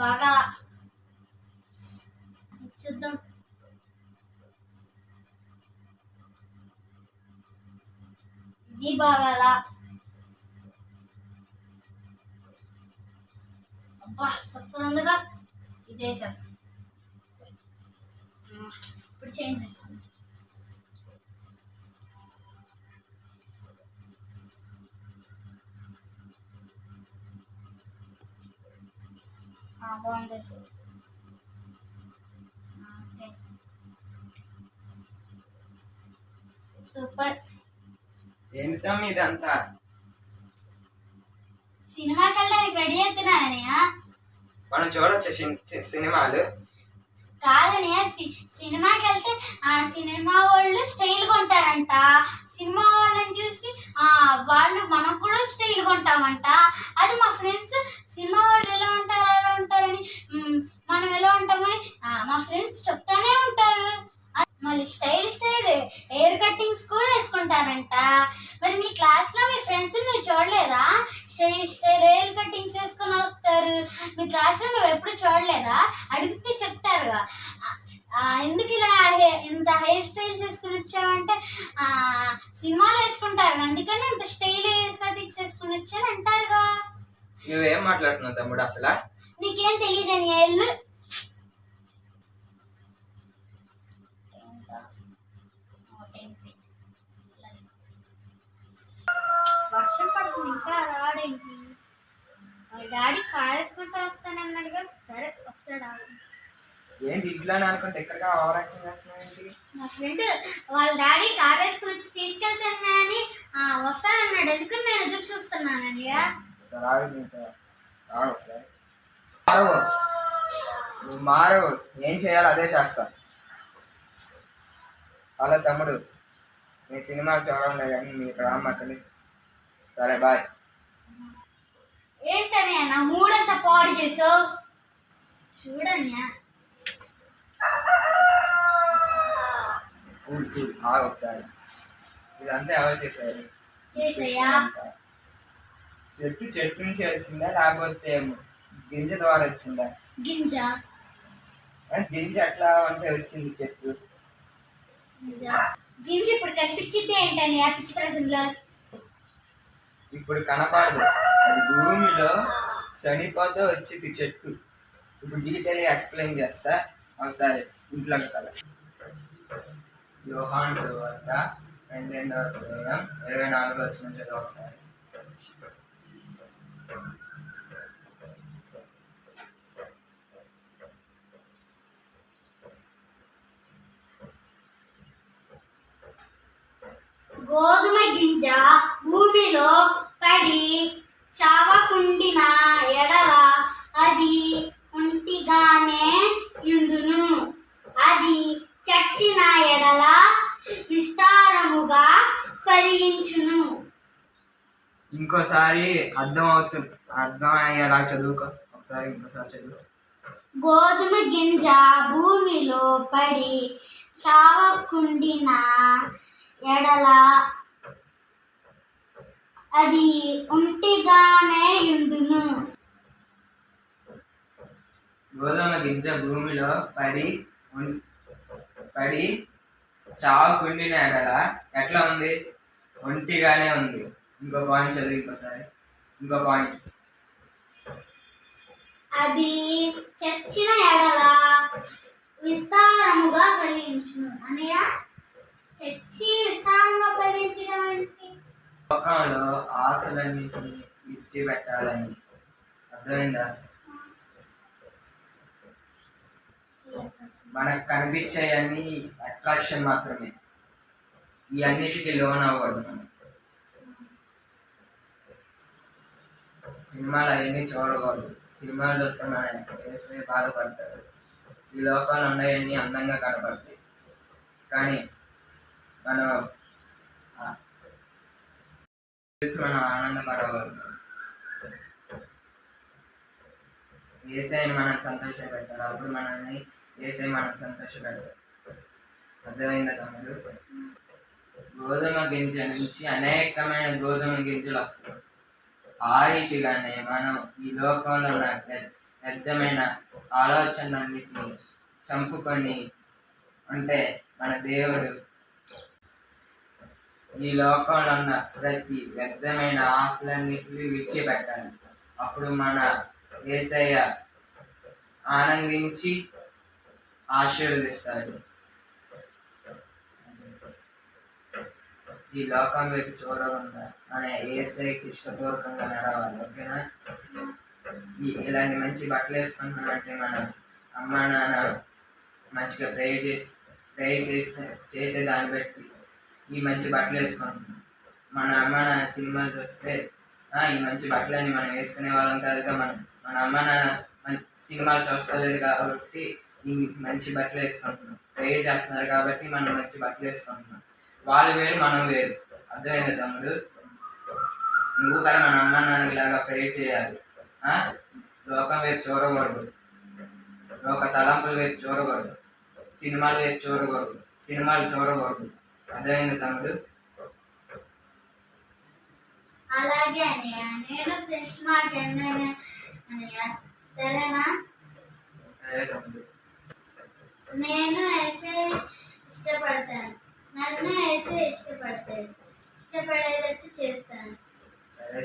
బాగా చూద్దాం. ఇది బాగాల. అబ్బా సూపర్ ఉందిగా. ఇదే సార్ ఇప్పుడు చేంజ్ చేస్తాను బాగుంది. సూపర్. ఏంటి తమ్మి ఇదంతా? సినిమాకి వెళ్ళడానికి రెడీ అవుతున్నానయ్య మనం చూడొచ్చు సినిమాలు? కాదనయ్య సి- సినిమాకి వెళ్తే ఆ సినిమా వాళ్ళు స్టైల్ కొంటారంట. సినిమా వాళ్ళని చూసి ఆ వాళ్ళు మనం కూడా స్టైల్ కొంటామంట. అది మా ఫ్రెండ్స్ సినిమా వాళ్ళు ఎలా ఉంటారు అలా ఉంటారని మ్, మనం ఎలా ఉంటామని ఆ, మా ఫ్రెండ్స్ చెప్తానే ఉంటారు. మళ్ళీ స్టైల్ స్టైల్ హెయిర్ కట్టింగ్స్ కూడా వేసుకుంటారంట. మరి మీ క్లాస్లో మీ ఫ్రెండ్స్ నువ్వు చూడలేదా? స్టైల్ స్టైల్ హెయిర్ కట్టింగ్స్ వేసుకొని వస్తారు. మీ క్లాస్లో నువ్వు ఎప్పుడు చూడలేదా? అడిగితే చెప్తారుగా. ఆ, ఎందుకు ఇలా ఇంత హెయిర్ స్టైల్స్ వేసుకుని వచ్చావంటే? ఆ, సినిమాలో వేసుకుంటారు అందుకని ఇంత స్టైల్ హెయిర్ కటింగ్స్ వేసుకుని వచ్చాను అంటారుగా. నువ్వేం మాట్లాడుతున్నావు తమ్ముడు అసలు? నీకేం తెలియదని ఎల్లు డాడీ కాలేసుకుంటా వస్తానన్నాడుగా సరే వస్తాడు. ఏంటి ఇంట్లోనే అనుకుంటే ఎక్కడికి ఓవరాక్షన్ చేస్తున్నావు మా ఫ్రెండ్ వాళ్ళ డాడీ కార్ వేసుకుని వచ్చి తీసుకెళ్తాను అని వస్తానన్నాడు. ఎందుకని నేను ఎదురు చూస్తున్నానండి సరే ఆగు రావు సరే మారవు. నువ్వు మారవు. ఏం చేయాలో అదే చేస్తా. హలో తమ్ముడు నీ సినిమాలు చూడడం లేదు కానీ నీ ఇక్కడ రామ్మక్కని సరే బాయ్. ఏంటని నా మూడంతా పాడు చేసావు చూడనియా ఒకసారి. ఇదంతా ఎవరు చేశారు? చెట్టు చెట్టు నుంచి వచ్చిందా? లేకపోతే గింజ ద్వారా వచ్చిందా? గింజ. గింజ ఎట్లా అంటే వచ్చింది చెట్టు గింజ. గింజ ఇప్పుడు కనిపించింది ఏంటని ఆ పిచ్చి ప్రశ్నలో? ఇప్పుడు కనపడదు. అది భూమిలో చనిపోతే వచ్చింది చెట్టు. ఇప్పుడు డీటెయిల్ ఎక్స్ప్లెయిన్ చేస్తా ఒకసారి ఇంట్లోకి కదా యోహాన్ సువార్త రెండెండవ ప్రయోగం ఇరవై నాలుగు వచ్చిన చదువు ఒకసారి. గోధుమ గింజ భూమిలో పడి చావకుండిన ఎడల అది ఒంటిగానే యుండును అది చచ్చిన ఎడల విస్తారముగా ఫలించును ఇంకోసారి అర్థం అవుతుంది అర్థం అయ్యేలా చదువుకో. ఒకసారి ఇంకోసారి చదువు. గోధుమ గింజ భూమిలో పడి చావకుండిన ఎడల అది ఒంటిగానే ఉండును. గోధుమ గింజ భూమిలో పడి పడి చావుకుండిన ఎడల ఎట్లా ఉంది? ఒంటిగానే ఉంది. ఇంకో పాయింట్ చదివి ఇంకోసారి ఇంకో పాయింట్ అది చచ్చిన ఎడల విస్తారముగా ఫలించును. అనయ్య చచ్చి విస్తారంగా ఫలించడం అంటే లోకంలో ఆశలన్నింటినీ విడిచిపెట్టాలని. అర్థమైందా? మనకు కనిపించేవన్నీ అట్రాక్షన్ మాత్రమే. ఈ అన్నిటికీ లోన్ అవ్వదు సినిమాలు అవన్నీ చూడకూడదు. సినిమాలు చూస్తున్నాయి మన బాధపడతారు. ఈ లోపాలు ఉన్నాయన్నీ అందంగా కనపడతాయి. కానీ మనం చూసి మనం ఆనందపడకూడదు. ఏసై మనం సంతోషపెడతారు అప్పుడు మనల్ని ఏసై మనం సంతోష పెడతాడు అర్థమైందా తమ్ముడు? గోధుమ గింజ నుంచి అనేకమైన గోధుమ గింజలు వస్తాయి. ఆ రీతిగానే మనం ఈ లోకంలో ఉన్న వ్యర్థమైన ఆలోచనలన్నిటిని చంపుకొని అంటే మన దేవుడు ఈ లోకంలో ఉన్న ప్రతి వ్యర్థమైన ఆశలన్నిటిని విడిచిపెట్టాలి. అప్పుడు మన ఏసయ్య ఆనందించి ఆశీర్వదిస్తాడు. ఈ లోకం వైపు చూడకుండా మన ఏసైకి ఇష్టపూర్వకంగా నడవాలి ఓకేనా? ఈ ఇలాంటి మంచి బట్టలు వేసుకుంటున్నామంటే మనం అమ్మ నాన్న మంచిగా ప్రేయర్ చేసి ప్రేయర్ చేసే చేసే దాన్ని బట్టి ఈ మంచి బట్టలు వేసుకుంటున్నాం. మన అమ్మ నాన్న సినిమాలు చూస్తే "ఆ, ఈ మంచి బట్టలన్నీ మనం వేసుకునే వాళ్ళం కాదుగా మనం మన అమ్మ నాన్న సినిమా సినిమాలు చూస్తలేదు కాబట్టి ఈ మంచి బట్టలు వేసుకుంటున్నాం. ప్రేయర్ చేస్తున్నారు కాబట్టి మనం మంచి బట్టలు వేసుకుంటున్నాం. వాళ్ళు వేరు మనం వేరు. అర్థమైంది తమ్ముడు? నువ్వు కానీ మన అమ్మ నాన్నకి లాగా ప్రేయర్ చేయాలి. ఆ? లోకం వైపు చూడకూడదు. లోక తలంపుల వైపు చూడకూడదు. సినిమాల వైపు చూడకూడదు. సినిమాలు చూడకూడదు. అర్థమైంది తమ్ముడు? అలాగే అన్నయ్య. నేను ఫ్రెండ్స్ మాట అన్నయ్య? సరేనా? సరే తమ్ముడు. నేను ఇష్టపడతాడు ఇష్టపడేటట్టు చేస్తాను. సరే